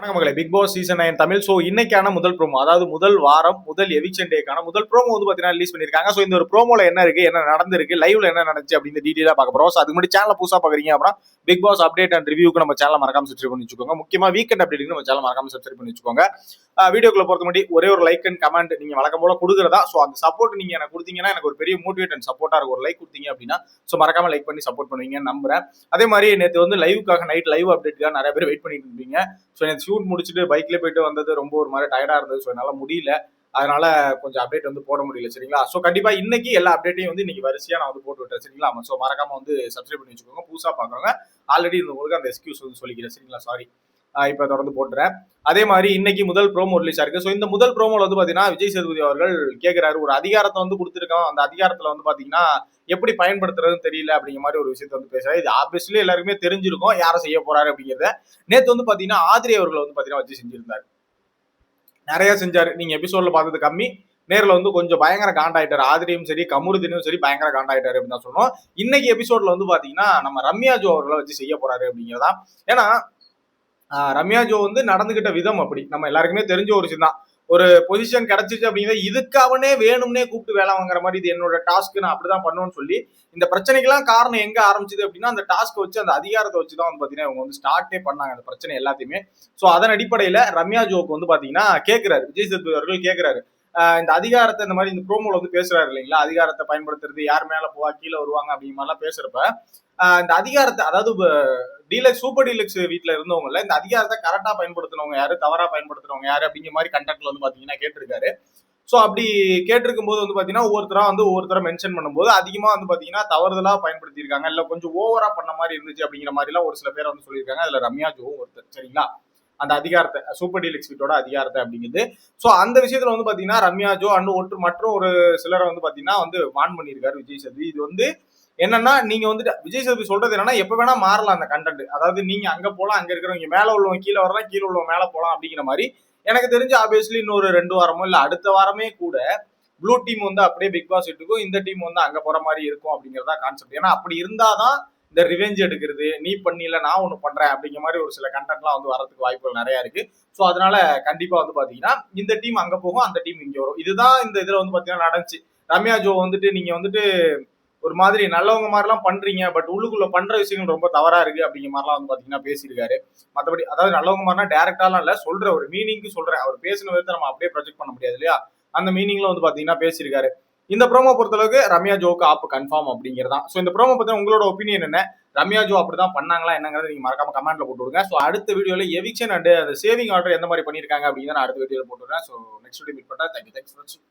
வணக்கம் Bigg Boss season nine Tamil. So இன்னைக்கான முதல் ப்ரோமோ அதாவது முதல் வாரம் முதல் எவிக்ஷன் டேக்கான முதல் ப்ரோமோ வந்து பார்த்தீங்கன்னா ரிலீஸ் பண்ணியிருக்காங்க. ஸோ இந்த ஒரு ப்ரோமோல என்ன இருக்கு என்ன நடந்திருக்கு லைவ்ல என்ன நடந்துச்சு அப்படின்னு டீட்டெயிலாக பார்க்க போறோம். ஸோ அதுக்கு முன்னாடி சேனல் புதுசாக பார்க்குறீங்க அப்படின்னா பிக் பாஸ் அப்டேட் அண்ட் ரிவ்யூக்கு நம்ம சேனல் மறக்காம சப்ஸ்கிரைப் பண்ணி வச்சுக்கோங்க. முக்கியமாக வீக்கெண்ட் அப்டேட்டுக்கு நம்ம சேனல் மறக்காம சப்ஸ்கிரைப் பண்ணி வச்சுக்கோங்க. வீடியோக்குள்ள பொறுத்த மட்டும் ஒரே ஒரு லைக் அண்ட் கமெண்ட் நீங்க வழக்கம் போல கொடுக்குறதா? ஸோ அந்த சப்போர்ட் நீங்க எனக்கு கொடுத்தீங்கன்னா எனக்கு ஒரு பெரிய மோட்டிவேட் அண்ட் சப்போர்ட்டாக இருக்கும். ஒரு லைக் கொடுத்தீங்க அப்படின்னா ஸோ மறக்காம லைக் பண்ணி சப்போர்ட் பண்ணுவீங்கன்னு நம்புறேன். அதே மாதிரி நேற்று வந்து லைவுக்காக நைட் லைவ் அப்டேட்டுக்காக நிறைய பேர் வெயிட் பண்ணிட்டு இருந்தீங்க. ஸோ நேற்று ஷூட் முடிச்சுட்டு பைக்ல போயிட்டு வந்தது ரொம்ப ஒரு மாதிரி டயர்டா இருந்தது. ஸோ என்னால் முடியல. அதனால கொஞ்சம் அப்டேட் வந்து போட முடியல. சரிங்களா? ஸோ கண்டிப்பா இன்னைக்கு எல்லா அப்டேட்டையும் வந்து இன்னைக்கு வரிசையா நான் வந்து போட்டு விட்டுறேன். சரிங்களா? ஸோ மறக்காம வந்து சப்ஸ்கிரைப் பண்ணி வச்சுக்கோங்க. புதுசா பாக்குறவங்க ஆல்ரெடி இருந்தவங்களுக்கு அந்த எக்ஸ்கியூஸ் வந்து சொல்லிக்கிறேன். சரிங்களா? சாரி இப்போ தொடர்ந்து போட்டுறேன். அதே மாதிரி இன்னைக்கு முதல் ப்ரோமோ ரிலீஸ் ஆயிருக்கு ஸோ இந்த முதல் ப்ரோமோல வந்து பாத்தீங்கன்னா விஜய் சேதுபதி அவர்கள் கேட்கிறாரு ஒரு அதிகாரத்தை வந்து கொடுத்துருக்கோம் அந்த அதிகாரத்துல வந்து பாத்தீங்கன்னா எப்படி பயன்படுத்துறதுன்னு தெரியல அப்படிங்கிற மாதிரி ஒரு விஷயத்த வந்து பேசுறாரு. இது ஆப்வியஸ்லி எல்லாருக்குமே தெரிஞ்சிருக்கும். யாரை செய்ய போறாரு அப்படிங்கிறத. நேத்து வந்து பாத்தீங்கன்னா ஆதிரி அவர்கள் வந்து பாத்தீங்கன்னா வச்சு செஞ்சிருந்தாரு. நிறைய செஞ்சாரு. நீங்க எபிசோட்ல பார்த்தது கம்மி. நேரில் வந்து கொஞ்சம் பயங்கர காண்டாயிட்டார். ஆதிரியும் சரி கமுருதினும் சரி பயங்கர காண்டாயிட்டார் அப்படின்னு தான் சொன்னோம் இன்னைக்கு எபிசோட்ல வந்து பாத்தீங்கன்னா நம்ம ரம்யா ஜோ அவர்களை வச்சு செய்ய போறாரு அப்படிங்கிறதா ஏன்னா ரம்யா ஜோ வந்து நடந்துகிட்ட விதம் அப்படி. நம்ம எல்லாருக்குமே தெரிஞ்ச ஒரு விஷயம் தான் ஒரு பொசிஷன் கிடைச்சிச்சு அப்படிங்கிறத இதுக்காகவே வேணும்னே கூப்பிட்டு வேலை வாங்குற மாதிரி இது என்னோட டாஸ்க் நான் அப்படிதான் பண்ணுவேன்னு சொல்லி இந்த பிரச்சனைக்கெல்லாம் காரணம் எங்க ஆரம்பிச்சது அப்படின்னா அந்த டாஸ்க் வச்சு அந்த அதிகாரத்தை வச்சு தான் வந்து பாத்தீங்கன்னா இவங்க வந்து ஸ்டார்ட்டே பண்ணாங்க அந்த பிரச்சனை எல்லாத்தையுமே. ஸோ அதன் அடிப்படையில ரம்யா ஜோக்கு வந்து பாத்தீங்கன்னா கேட்கிறாரு விஜய் சேதுபதி அவர்கள் கேட்கிறாரு இந்த அதிகாரத்தை இந்த மாதிரி இந்த ப்ரோமோல வந்து பேசுறாரு இல்லைங்களா? அதிகாரத்தை பயன்படுத்துறது யார் மேல போவா கீழே வருவாங்க அப்படிங்கிற மாதிரிலாம் பேசுறப்ப இந்த அதிகாரத்தை அதாவது டீலக்ஸ் சூப்பர் டீலக்ஸ் வீட்டில் இருந்தவங்கல இந்த அதிகாரத்தை கரெக்டாக பயன்படுத்தினவங்க யாரு? தவறாக பயன்படுத்துறவங்க யாரு? அப்படிங்கிற மாதிரி கண்டக்ட்ல வந்து பார்த்தீங்கன்னா கேட்டிருக்காரு. ஸோ அப்படி கேட்டிருக்கும் போது வந்து பார்த்தீங்கன்னா ஒவ்வொருத்தரா வந்து ஒவ்வொருத்தரை மென்ஷன் பண்ணும்போது அதிகமாக வந்து பார்த்தீங்கன்னா தவறுதலாக பயன்படுத்தியிருக்காங்க. இல்லை கொஞ்சம் ஓவரா பண்ண மாதிரி இருந்துச்சு அப்படிங்கிற மாதிரிலாம் ஒரு சில பேர் வந்து சொல்லியிருக்காங்க. அதில் ரம்யா ஜோவும் ஒருத்தர். சரிங்களா? அந்த அதிகாரத்தை சூப்பர் டீலக்ஸ் வீட்டோட அதிகாரத்தை அப்படிங்கிறது ஸோ அந்த விஷயத்துல வந்து பாத்தீங்கன்னா ரம்யா ஜோ அண்ட் ஒற்று மற்றும் ஒரு சிலரை வந்து பாத்தீங்கன்னா வந்து வான் பண்ணியிருக்காரு விஜய் சேதுபதி. இது வந்து என்னன்னா நீங்க வந்துட்டு விஜய் சேதுபதி சொல்றது என்னன்னா எப்ப வேணா மாறலாம் அந்த கண்டென்ட் அதாவது நீங்க அங்க போலாம் அங்க இருக்கிறவங்க மேல உள்ளவங்க கீழே வரலாம் கீழே உள்ளவங்க மேல போலாம் அப்படிங்கிற மாதிரி. எனக்கு தெரிஞ்சு ஆப்வியஸ்லி இன்னொரு ரெண்டு வாரமோ இல்ல அடுத்த வாரமே கூட ப்ளூ டீம் வந்து அப்படியே பிக் பாஸ் இட்டுக்கும் இந்த டீம் வந்து அங்க போற மாதிரி இருக்கும் அப்படிங்கறதா கான்செப்ட் ஏன்னா அப்படி இருந்தாதான் இந்த ரிவெஞ்ச் எடுக்கிறது நீ பண்ணில நான் ஒன்று பண்ணுறேன் அப்படிங்கிற மாதிரி ஒரு சில கண்டென்ட்லாம் வந்து வரதுக்கு வாய்ப்புகள் நிறையா இருக்கு. ஸோ அதனால கண்டிப்பாக வந்து பார்த்தீங்கன்னா இந்த டீம் அங்கே போகும் அந்த டீம் இங்கே வரும். இதுதான் இந்த இதில் வந்து பார்த்தீங்கன்னா நடந்துச்சு. ரம்யா ஜோ வந்துட்டு நீங்கள் வந்துட்டு ஒரு மாதிரி நல்லவங்க மாதிரிலாம் பண்றீங்க பட் உள்ளுக்குள்ள பண்ற விஷயங்கள் ரொம்ப தவறா இருக்கு அப்படிங்கிற மாதிரிலாம் வந்து பாத்தீங்கன்னா பேசியிருக்காரு. மற்றபடி அதாவது நல்லவங்க மாதிரினா டேரக்டாலாம் இல்ல சொல்ற ஒரு மீனிங்க்கு சொல்றேன். அவர் பேசின விதத்தை நம்ம அப்படியே ப்ரொஜெக்ட் பண்ண முடியாது இல்லையா? அந்த மீனிங்ல வந்து பாத்தீங்கன்னா பேசியிருக்காரு. இந்த ப்ரோமோ பொறுத்தளவுக்கு ரம்யா ஜோக்கு ஆப் கன்ஃபார்ம் அப்படிங்கிறதான். ஸோ இந்த ப்ரோமோ பத்தி உங்களோட ஒப்பீனியன் என்ன? ரம்யா ஜோ அப்படிதான் பண்ணாங்களா என்னங்கிறத நீங்க மறக்காம கமெண்ட்ல போட்டு விடுங்க. ஸோ அடுத்த வீடியோல எவிக்ஷன் அண்ட் அந்த சேவிங் ஆர்டர் எந்த மாதிரி பண்ணிருக்காங்க அப்படிங்கிறத நான் அடுத்த வீடியோல போட்டுறேன் ஸோ நெக்ஸ்ட் வீடியோ மீட் பண்ணா தேங்க்யூ தேங்க்ஸ் ஃபார் வாட்சிங்